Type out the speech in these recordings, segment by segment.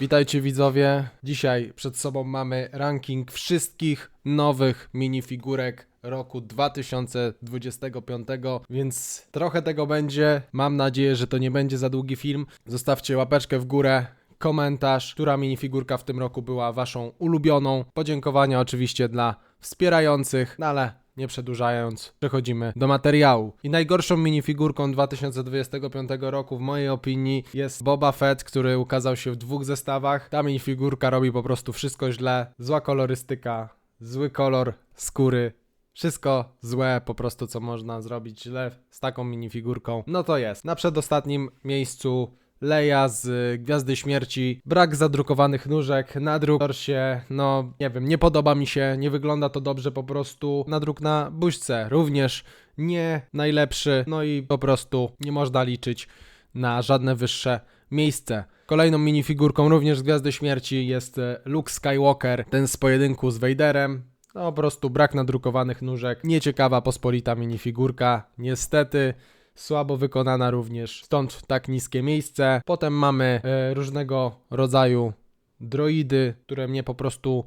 Witajcie widzowie. Dzisiaj przed sobą mamy ranking wszystkich nowych minifigurek roku 2025, więc trochę tego będzie. Mam nadzieję, że to nie będzie za długi film. Zostawcie łapeczkę w górę, komentarz, która minifigurka w tym roku była waszą ulubioną. Podziękowania oczywiście dla wspierających, no ale nie przedłużając, przechodzimy do materiału. I najgorszą minifigurką 2025 roku w mojej opinii jest Boba Fett, który ukazał się w dwóch zestawach. Ta minifigurka robi po prostu wszystko źle. Zła kolorystyka, zły kolor skóry. Wszystko złe po prostu, co można zrobić źle z taką minifigurką. No to jest. Na przedostatnim miejscu Leia z y, Gwiazdy Śmierci, brak zadrukowanych nóżek, nadruk się, no nie wiem, nie podoba mi się, nie wygląda to dobrze po prostu. Nadruk na buźce również nie najlepszy, no i po prostu nie można liczyć na żadne wyższe miejsce. Kolejną minifigurką również z Gwiazdy Śmierci jest y, Luke Skywalker, ten z pojedynku z Vaderem. No po prostu brak nadrukowanych nóżek, nieciekawa pospolita minifigurka, niestety słabo wykonana również, stąd tak niskie miejsce. Potem mamy e, różnego rodzaju droidy, które mnie po prostu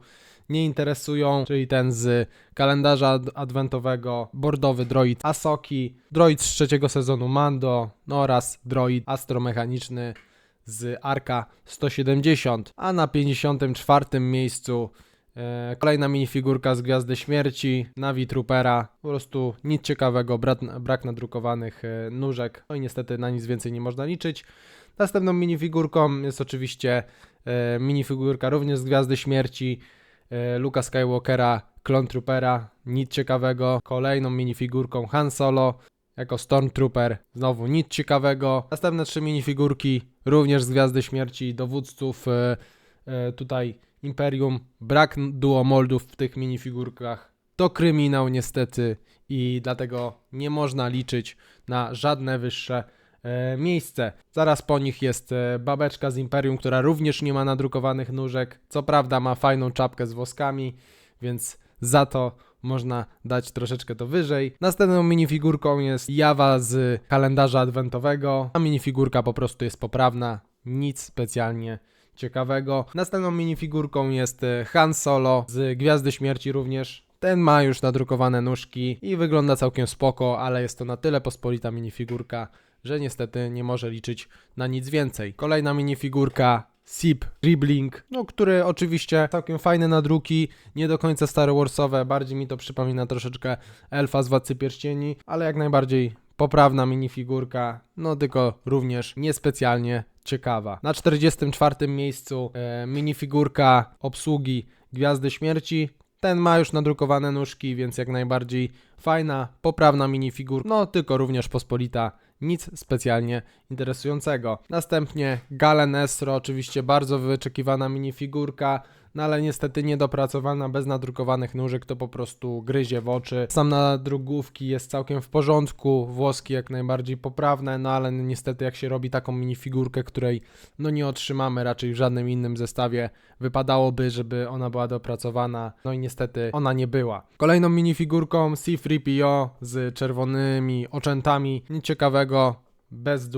nie interesują, czyli ten z kalendarza ad- adwentowego, bordowy droid Asoki, droid z trzeciego sezonu Mando oraz droid astromechaniczny z Arka 170, a na 54 miejscu kolejna minifigurka z Gwiazdy Śmierci, Navi Troopera, po prostu nic ciekawego, brak, nadrukowanych e, nóżek, no i niestety na nic więcej nie można liczyć. Następną minifigurką jest oczywiście e, minifigurka również z Gwiazdy Śmierci, e, Luka Skywalkera, Clone Troopera, nic ciekawego. Kolejną minifigurką Han Solo jako Stormtrooper, znowu nic ciekawego. Następne trzy minifigurki również z Gwiazdy Śmierci, dowódców e, e, tutaj Imperium, brak duomoldów w tych minifigurkach. To kryminał niestety i dlatego nie można liczyć na żadne wyższe e, miejsce. Zaraz po nich jest e, babeczka z Imperium, która również nie ma nadrukowanych nóżek. Co prawda ma fajną czapkę z woskami, więc za to można dać troszeczkę to wyżej. Następną minifigurką jest Jawa z kalendarza adwentowego. A minifigurka po prostu jest poprawna, nic specjalnie ciekawego. Następną minifigurką jest e, Han Solo z Gwiazdy Śmierci również. Ten ma już nadrukowane nóżki i wygląda całkiem spoko, ale jest to na tyle pospolita minifigurka, że niestety nie może liczyć na nic więcej. Kolejna minifigurka Sip Dribbling, no który oczywiście całkiem fajne nadruki, nie do końca Star Warsowe, bardziej mi to przypomina troszeczkę Elfa z Władcy Pierścieni, ale jak najbardziej poprawna minifigurka, no tylko również niespecjalnie ciekawa. Na 44 miejscu e, minifigurka obsługi Gwiazdy Śmierci. Ten ma już nadrukowane nóżki, więc jak najbardziej fajna, poprawna minifigurka, no tylko również pospolita, nic specjalnie interesującego. Następnie Galen Estro, oczywiście bardzo wyczekiwana minifigurka, no ale niestety niedopracowana, bez nadrukowanych nóżek, to po prostu gryzie w oczy. Sam nadrukówki jest całkiem w porządku, włoski jak najbardziej poprawne, no ale niestety jak się robi taką minifigurkę, której no nie otrzymamy raczej w żadnym innym zestawie, wypadałoby, żeby ona była dopracowana, no i niestety ona nie była. Kolejną minifigurką C3PO z czerwonymi oczętami, nic ciekawego, bez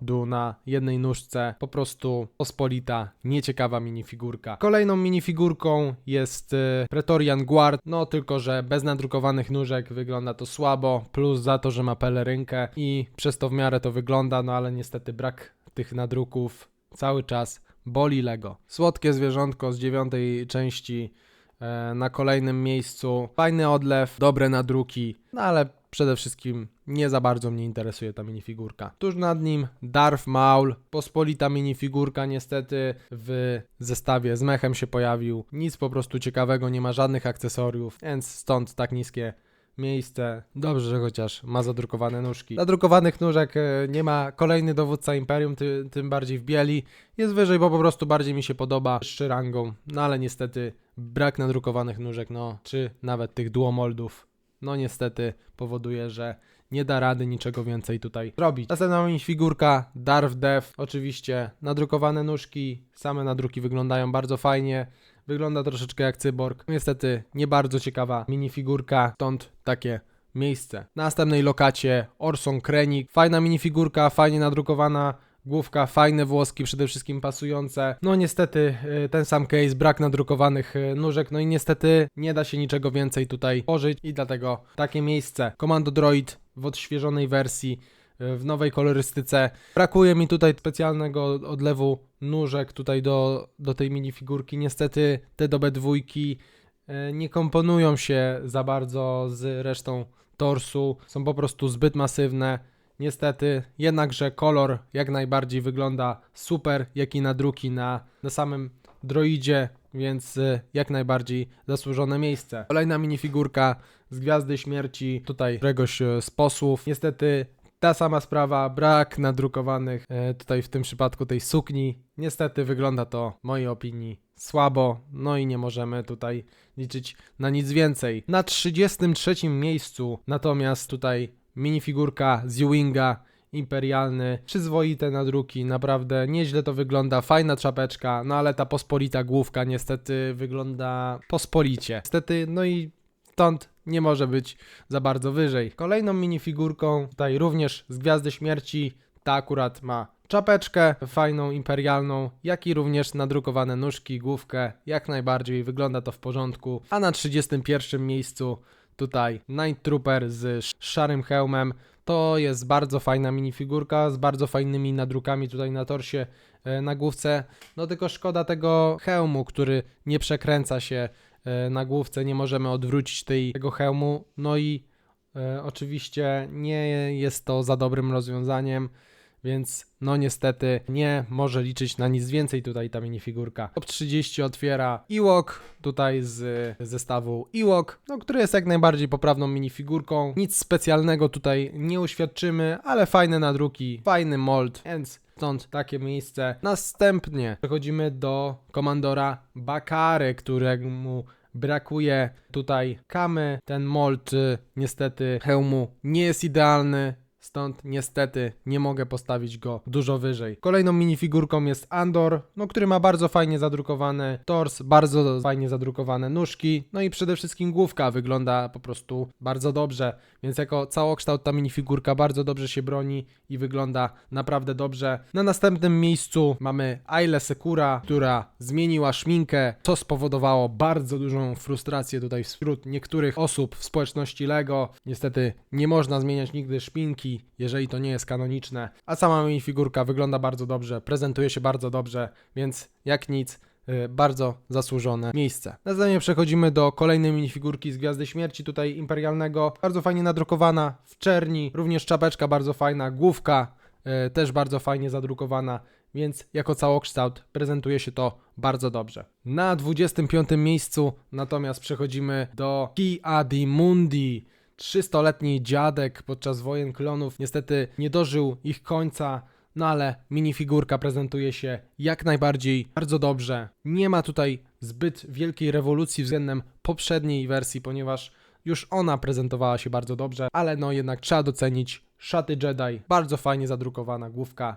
duomoldu na jednej nóżce, po prostu pospolita, nieciekawa minifigurka. Kolejną minifigurką jest y, Pretorian Guard, no tylko, że bez nadrukowanych nóżek wygląda to słabo, plus za to, że ma pelerynkę i przez to w miarę to wygląda, no ale niestety brak tych nadruków cały czas boli Lego. Słodkie zwierzątko z dziewiątej części e, na kolejnym miejscu. Fajny odlew, dobre nadruki, no ale przede wszystkim nie za bardzo mnie interesuje ta minifigurka. Tuż nad nim Darth Maul, pospolita minifigurka niestety w zestawie z mechem się pojawił. Nic po prostu ciekawego, nie ma żadnych akcesoriów, więc stąd tak niskie miejsce. Dobrze, że chociaż ma zadrukowane nóżki. Zadrukowanych nóżek e, nie ma kolejny dowódca Imperium, ty, tym bardziej w bieli. Jest wyżej, bo po prostu bardziej mi się podoba z rangą. No ale niestety brak nadrukowanych nóżek, no czy nawet tych duomoldów, no niestety powoduje, że nie da rady niczego więcej tutaj robić. Następna minifigurka Darth Death, oczywiście nadrukowane nóżki, same nadruki wyglądają bardzo fajnie. Wygląda troszeczkę jak cyborg. Niestety nie bardzo ciekawa minifigurka, stąd takie miejsce. Na następnej lokacie Orson Krennic. Fajna minifigurka, fajnie nadrukowana, Główka, fajne włoski, przede wszystkim pasujące. No niestety y, ten sam case, brak nadrukowanych y, nóżek, no i niestety nie da się niczego więcej tutaj pożyć i dlatego takie miejsce. Komando Droid w odświeżonej wersji, y, w nowej kolorystyce. Brakuje mi tutaj specjalnego odlewu nóżek tutaj do, do tej minifigurki. Niestety te do B2 y, nie komponują się za bardzo z resztą torsu, są po prostu zbyt masywne. Niestety, jednakże kolor jak najbardziej wygląda super, jak i nadruki na, na samym droidzie, więc y, jak najbardziej zasłużone miejsce. Kolejna minifigurka z Gwiazdy Śmierci, tutaj któregoś y, z posłów. Niestety ta sama sprawa, brak nadrukowanych e, tutaj w tym przypadku tej sukni. Niestety wygląda to w mojej opinii słabo, no i nie możemy tutaj liczyć na nic więcej. Na 33 miejscu natomiast tutaj minifigurka z Ewinga imperialny, przyzwoite nadruki, naprawdę nieźle to wygląda, fajna czapeczka, no ale ta pospolita główka niestety wygląda pospolicie. Niestety, no i stąd nie może być za bardzo wyżej. Kolejną minifigurką, tutaj również z Gwiazdy Śmierci, ta akurat ma czapeczkę fajną, imperialną, jak i również nadrukowane nóżki, główkę, jak najbardziej wygląda to w porządku. A na 31 miejscu tutaj Night Trooper z sz- szarym hełmem. To jest bardzo fajna minifigurka z bardzo fajnymi nadrukami tutaj na torsie, e, na główce. No tylko szkoda tego hełmu, który nie przekręca się na główce, nie możemy odwrócić tej, tego hełmu. No i e, oczywiście nie jest to za dobrym rozwiązaniem. Więc no niestety nie może liczyć na nic więcej tutaj ta minifigurka. Top 30 otwiera Ewok, tutaj z zestawu Ewok, no, który jest jak najbardziej poprawną minifigurką. Nic specjalnego tutaj nie uświadczymy, ale fajne nadruki, fajny mold, więc stąd takie miejsce. Następnie przechodzimy do komandora Bakary, któremu brakuje tutaj kamy. Ten mold y, niestety hełmu nie jest idealny. Stąd niestety nie mogę postawić go dużo wyżej. Kolejną minifigurką jest Andor, no, który ma bardzo fajnie zadrukowany tors, bardzo fajnie zadrukowane nóżki, no i przede wszystkim główka wygląda po prostu bardzo dobrze, więc jako całokształt ta minifigurka bardzo dobrze się broni i wygląda naprawdę dobrze. Na następnym miejscu mamy Aile Sekura, która zmieniła szminkę, co spowodowało bardzo dużą frustrację tutaj wśród niektórych osób w społeczności LEGO. Niestety nie można zmieniać nigdy szminki, jeżeli to nie jest kanoniczne, a sama minifigurka wygląda bardzo dobrze, prezentuje się bardzo dobrze, więc jak nic, y, bardzo zasłużone miejsce. Następnie przechodzimy do kolejnej minifigurki z Gwiazdy Śmierci, tutaj imperialnego, bardzo fajnie nadrukowana w czerni, również czapeczka bardzo fajna, główka y, też bardzo fajnie zadrukowana, więc jako całokształt prezentuje się to bardzo dobrze. Na 25 miejscu natomiast przechodzimy do Ki Adi Mundi. 300-letni dziadek podczas wojen klonów niestety nie dożył ich końca, no ale minifigurka prezentuje się jak najbardziej bardzo dobrze. Nie ma tutaj zbyt wielkiej rewolucji względem poprzedniej wersji, ponieważ już ona prezentowała się bardzo dobrze, ale no jednak trzeba docenić szaty Jedi, bardzo fajnie zadrukowana główka,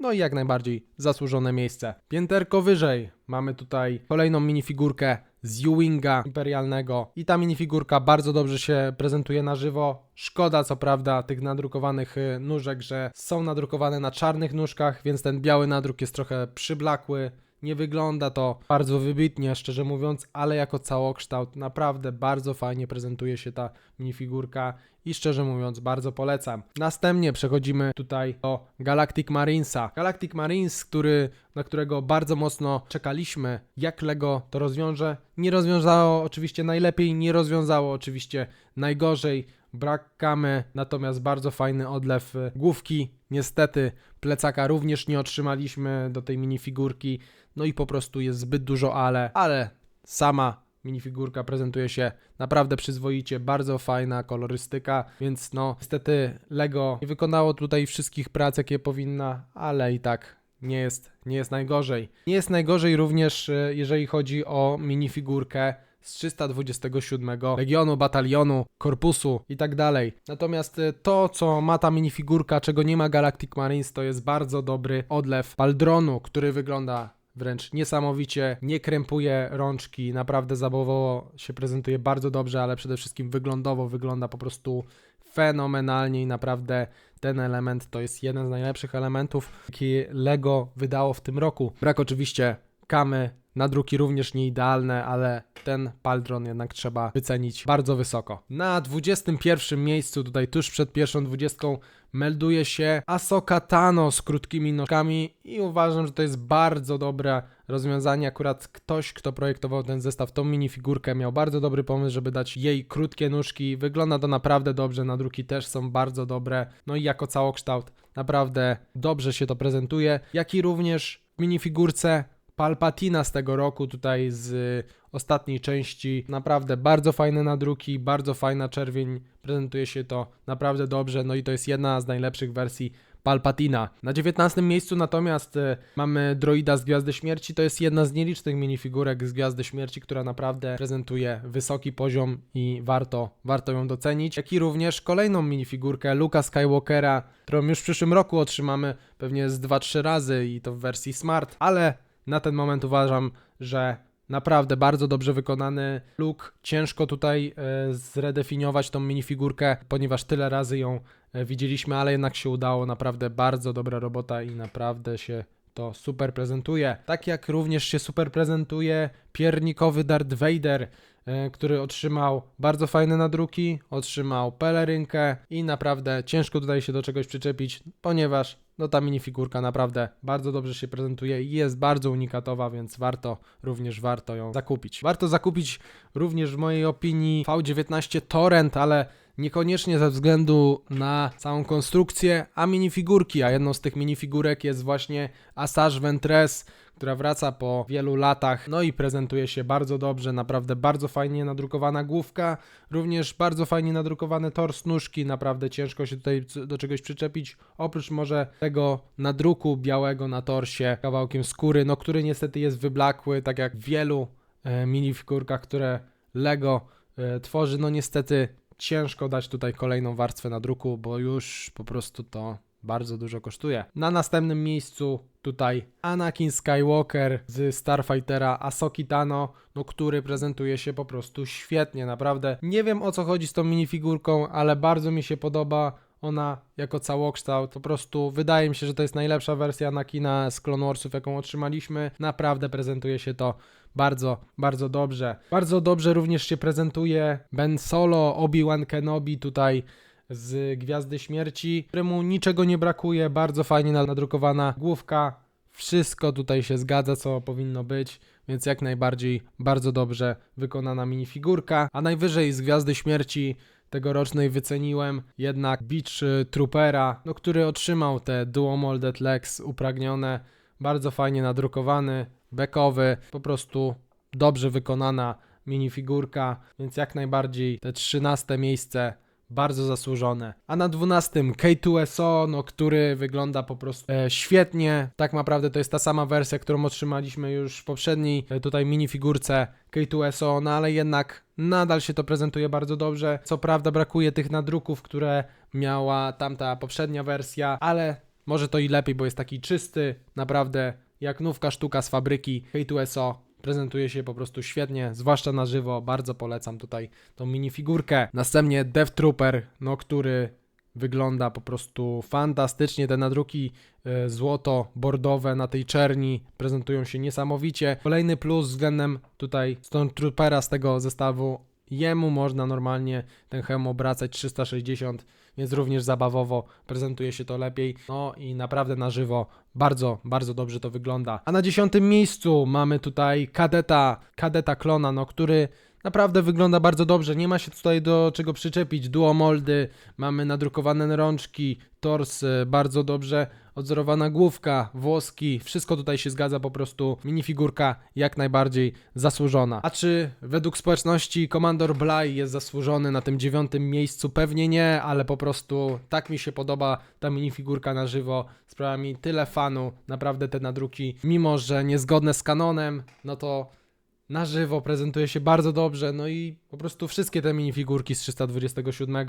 no i jak najbardziej zasłużone miejsce. Pięterko wyżej mamy tutaj kolejną minifigurkę z Ewinga imperialnego i ta minifigurka bardzo dobrze się prezentuje na żywo. Szkoda co prawda tych nadrukowanych y, nóżek, że są nadrukowane na czarnych nóżkach, więc ten biały nadruk jest trochę przyblakły. Nie wygląda to bardzo wybitnie, szczerze mówiąc, ale jako całokształt naprawdę bardzo fajnie prezentuje się ta minifigurka i szczerze mówiąc bardzo polecam. Następnie przechodzimy tutaj do Galactic Marinesa. Galactic Marines, który, na którego bardzo mocno czekaliśmy, jak Lego to rozwiąże. Nie rozwiązało oczywiście najlepiej, nie rozwiązało oczywiście najgorzej. Brak kamy, natomiast bardzo fajny odlew y, główki. Niestety plecaka również nie otrzymaliśmy do tej minifigurki. No i po prostu jest zbyt dużo ale, ale sama minifigurka prezentuje się naprawdę przyzwoicie, bardzo fajna kolorystyka, więc no niestety Lego nie wykonało tutaj wszystkich prac jakie powinna, ale i tak nie jest, nie jest najgorzej. Nie jest najgorzej również e, jeżeli chodzi o minifigurkę z 327 Legionu, Batalionu, Korpusu i tak dalej. Natomiast e, to, co ma ta minifigurka, czego nie ma Galactic Marines, to jest bardzo dobry odlew Paldronu, który wygląda wręcz niesamowicie, nie krępuje rączki, naprawdę zabawowo się prezentuje bardzo dobrze, ale przede wszystkim wyglądowo wygląda po prostu fenomenalnie i naprawdę ten element to jest jeden z najlepszych elementów, jaki Lego wydało w tym roku. Brak oczywiście kamy, nadruki również nie idealne, ale ten Paldron jednak trzeba wycenić bardzo wysoko. Na 21 miejscu, tutaj tuż przed pierwszą dwudziestką, melduje się Asoka Tano z krótkimi nóżkami i uważam, że to jest bardzo dobre rozwiązanie. Akurat ktoś, kto projektował ten zestaw, tą minifigurkę, miał bardzo dobry pomysł, żeby dać jej krótkie nóżki. Wygląda to naprawdę dobrze, nadruki też są bardzo dobre. No i jako całokształt naprawdę dobrze się to prezentuje, jak i również minifigurce Palpatina z tego roku, tutaj z y, ostatniej części. Naprawdę bardzo fajne nadruki, bardzo fajna czerwień, prezentuje się to naprawdę dobrze, no i to jest jedna z najlepszych wersji Palpatina. Na 19 miejscu natomiast y, mamy droida z Gwiazdy Śmierci. To jest jedna z nielicznych minifigurek z Gwiazdy Śmierci, która naprawdę prezentuje wysoki poziom i warto, warto ją docenić. Jak i również kolejną minifigurkę Luka Skywalkera, którą już w przyszłym roku otrzymamy pewnie z 2-3 razy i to w wersji Smart, ale na ten moment uważam, że naprawdę bardzo dobrze wykonany look. Ciężko tutaj e, zredefiniować tą minifigurkę, ponieważ tyle razy ją e, widzieliśmy, ale jednak się udało. Naprawdę bardzo dobra robota i naprawdę się to super prezentuje. Tak jak również się super prezentuje piernikowy Darth Vader, e, który otrzymał bardzo fajne nadruki, otrzymał pelerynkę i naprawdę ciężko tutaj się do czegoś przyczepić, ponieważ no ta minifigurka naprawdę bardzo dobrze się prezentuje i jest bardzo unikatowa, więc warto, również warto ją zakupić. Warto zakupić również w mojej opinii V19 Torrent, ale niekoniecznie ze względu na całą konstrukcję, a minifigurki, a jedną z tych minifigurek jest właśnie Asajj Ventress, która wraca po wielu latach, no i prezentuje się bardzo dobrze, naprawdę bardzo fajnie nadrukowana główka, również bardzo fajnie nadrukowane tors nóżki, naprawdę ciężko się tutaj do czegoś przyczepić, oprócz może tego nadruku białego na torsie, kawałkiem skóry, no który niestety jest wyblakły, tak jak w wielu e, minifigurkach, które Lego e, tworzy, no niestety ciężko dać tutaj kolejną warstwę nadruku, bo już po prostu to bardzo dużo kosztuje. Na następnym miejscu tutaj Anakin Skywalker z Starfightera Asoki Tano, no który prezentuje się po prostu świetnie, naprawdę. Nie wiem o co chodzi z tą minifigurką, ale bardzo mi się podoba ona jako całokształt. Po prostu wydaje mi się, że to jest najlepsza wersja Anakina z Clone Warsów, jaką otrzymaliśmy. Naprawdę prezentuje się to bardzo, bardzo dobrze. Bardzo dobrze również się prezentuje Ben Solo, Obi-Wan Kenobi tutaj z Gwiazdy Śmierci, któremu niczego nie brakuje, bardzo fajnie nadrukowana główka, wszystko tutaj się zgadza, co powinno być, więc jak najbardziej bardzo dobrze wykonana minifigurka, a najwyżej z Gwiazdy Śmierci tegorocznej wyceniłem jednak Beach y, Troopera, no, który otrzymał te Duo Molded Legs upragnione, bardzo fajnie nadrukowany, bekowy, po prostu dobrze wykonana minifigurka, więc jak najbardziej te 13 miejsce bardzo zasłużone. A na 12 K2SO, no, który wygląda po prostu e, świetnie. Tak naprawdę to jest ta sama wersja, którą otrzymaliśmy już w poprzedniej e, tutaj minifigurce K2SO, no ale jednak nadal się to prezentuje bardzo dobrze. Co prawda brakuje tych nadruków, które miała tamta poprzednia wersja, ale może to i lepiej, bo jest taki czysty, naprawdę jak nówka sztuka z fabryki K2SO. Prezentuje się po prostu świetnie, zwłaszcza na żywo. Bardzo polecam tutaj tą minifigurkę. Następnie Death Trooper, no który wygląda po prostu fantastycznie. Te nadruki e, złoto-bordowe na tej czerni prezentują się niesamowicie. Kolejny plus względem tutaj Stormtroopera z tego zestawu. Jemu można normalnie ten hełm obracać 360, więc również zabawowo prezentuje się to lepiej. No i naprawdę na żywo bardzo, bardzo dobrze to wygląda. A na dziesiątym miejscu mamy tutaj kadeta, kadeta klona, no który naprawdę wygląda bardzo dobrze. Nie ma się tutaj do czego przyczepić. Duo moldy, mamy nadrukowane rączki, tors e, bardzo dobrze, odzorowana główka, włoski, wszystko tutaj się zgadza, po prostu minifigurka jak najbardziej zasłużona. A czy według społeczności Komandor Bly jest zasłużony na tym dziewiątym miejscu? Pewnie nie, ale po prostu tak mi się podoba ta minifigurka na żywo, sprawia mi tyle fanu, naprawdę te nadruki, mimo że niezgodne z kanonem, no to na żywo prezentuje się bardzo dobrze, no i po prostu wszystkie te minifigurki z 327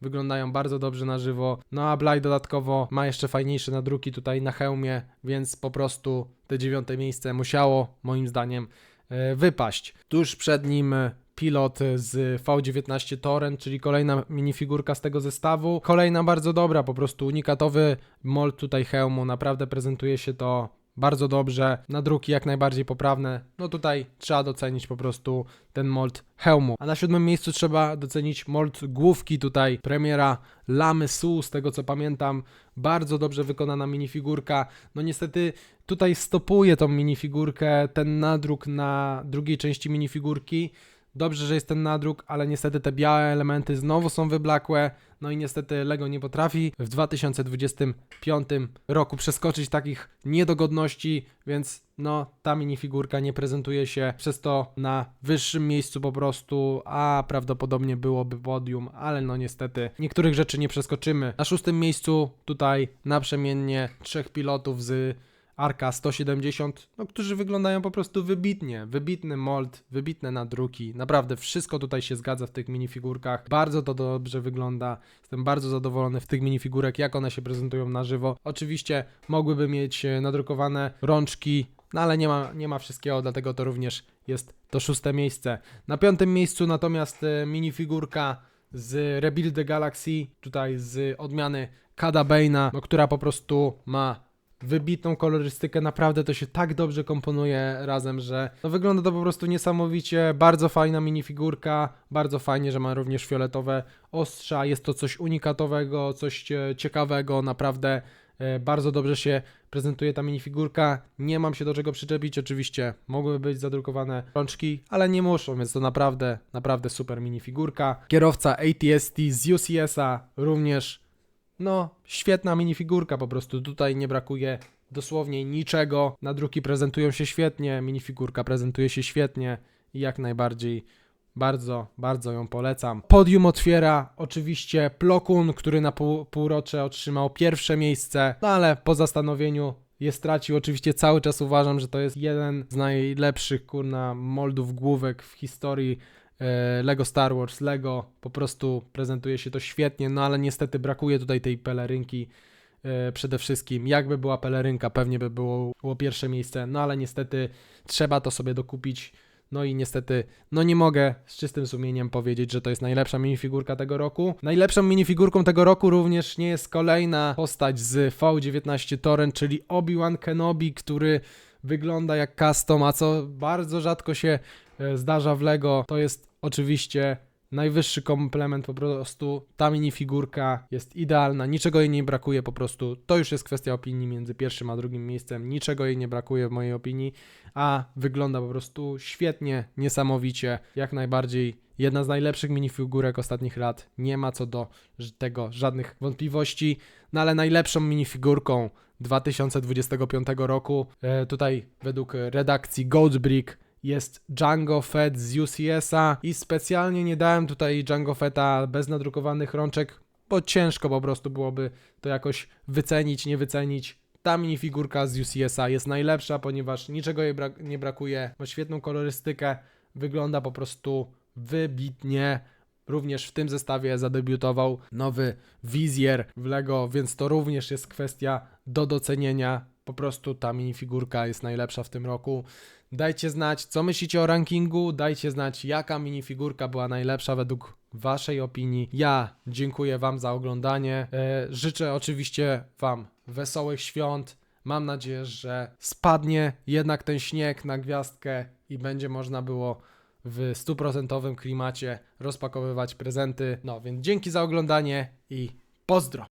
wyglądają bardzo dobrze na żywo. No a Bly dodatkowo ma jeszcze fajniejsze nadruki tutaj na hełmie, więc po prostu te dziewiąte miejsce musiało, moim zdaniem, e, wypaść. Tuż przed nim e, pilot z V19 Torrent, czyli kolejna minifigurka z tego zestawu. Kolejna bardzo dobra, po prostu unikatowy mold tutaj hełmu, naprawdę prezentuje się to bardzo dobrze, nadruki jak najbardziej poprawne. No tutaj trzeba docenić po prostu ten mold hełmu. A na siódmym miejscu trzeba docenić mold główki tutaj premiera Lamy Su, z tego co pamiętam. Bardzo dobrze wykonana minifigurka. No niestety tutaj stopuje tą minifigurkę ten nadruk na drugiej części minifigurki. Dobrze, że jest ten nadruk, ale niestety te białe elementy znowu są wyblakłe. No i niestety Lego nie potrafi w 2025 roku przeskoczyć takich niedogodności, więc no ta minifigurka nie prezentuje się przez to na wyższym miejscu po prostu, a prawdopodobnie byłoby podium, ale no niestety niektórych rzeczy nie przeskoczymy. Na szóstym miejscu tutaj naprzemiennie trzech pilotów z Arka 170, no, którzy wyglądają po prostu wybitnie. Wybitny mold, wybitne nadruki. Naprawdę wszystko tutaj się zgadza w tych minifigurkach. Bardzo to dobrze wygląda. Jestem bardzo zadowolony w tych minifigurek, jak one się prezentują na żywo. Oczywiście mogłyby mieć e, nadrukowane rączki, no ale nie ma, nie ma wszystkiego, dlatego to również jest to szóste miejsce. Na piątym miejscu natomiast e, minifigurka z Rebuild the Galaxy, tutaj z odmiany Kada Bane'a, no, która po prostu ma wybitną kolorystykę, naprawdę to się tak dobrze komponuje razem, że no wygląda to po prostu niesamowicie, bardzo fajna minifigurka, bardzo fajnie, że ma również fioletowe ostrza, jest to coś unikatowego, coś e, ciekawego, naprawdę e, bardzo dobrze się prezentuje ta minifigurka, nie mam się do czego przyczepić, oczywiście mogłyby być zadrukowane rączki, ale nie muszą, więc to naprawdę, naprawdę super minifigurka. Kierowca ATST z UCS-a również no, świetna minifigurka po prostu. Tutaj nie brakuje dosłownie niczego. Nadruki prezentują się świetnie, minifigurka prezentuje się świetnie i jak najbardziej bardzo, bardzo ją polecam. Podium otwiera oczywiście Plokun, który na pół, półrocze otrzymał pierwsze miejsce, no ale po zastanowieniu je stracił. Oczywiście cały czas uważam, że to jest jeden z najlepszych kurna moldów główek w historii Lego Star Wars, Lego, po prostu prezentuje się to świetnie, no ale niestety brakuje tutaj tej pelerynki e, przede wszystkim. Jakby była pelerynka, pewnie by było, było pierwsze miejsce, no ale niestety trzeba to sobie dokupić. No i niestety, no nie mogę z czystym sumieniem powiedzieć, że to jest najlepsza minifigurka tego roku. Najlepszą minifigurką tego roku również nie jest kolejna postać z V19 Torrent, czyli Obi-Wan Kenobi, który wygląda jak custom, a co bardzo rzadko się e, zdarza w Lego, to jest oczywiście najwyższy komplement po prostu. Ta minifigurka jest idealna, niczego jej nie brakuje po prostu. To już jest kwestia opinii między pierwszym a drugim miejscem. Niczego jej nie brakuje w mojej opinii, a wygląda po prostu świetnie, niesamowicie, jak najbardziej. Jedna z najlepszych minifigurek ostatnich lat. Nie ma co do tego żadnych wątpliwości. No ale najlepszą minifigurką 2025 roku, e, tutaj według redakcji Goldbrick jest Django Fett z UCS-a i specjalnie nie dałem tutaj Django Fetta bez nadrukowanych rączek, bo ciężko po prostu byłoby to jakoś wycenić, nie wycenić. Ta minifigurka z UCS-a jest najlepsza, ponieważ niczego jej nie brakuje, ma świetną kolorystykę, wygląda po prostu wybitnie. Również w tym zestawie zadebiutował nowy wizjer w Lego, więc to również jest kwestia do docenienia. Po prostu ta minifigurka jest najlepsza w tym roku. Dajcie znać, co myślicie o rankingu. Dajcie znać, jaka minifigurka była najlepsza według Waszej opinii. Ja dziękuję Wam za oglądanie. E, życzę oczywiście Wam wesołych świąt. Mam nadzieję, że spadnie jednak ten śnieg na gwiazdkę i będzie można było w stuprocentowym klimacie rozpakowywać prezenty. No więc dzięki za oglądanie i pozdro!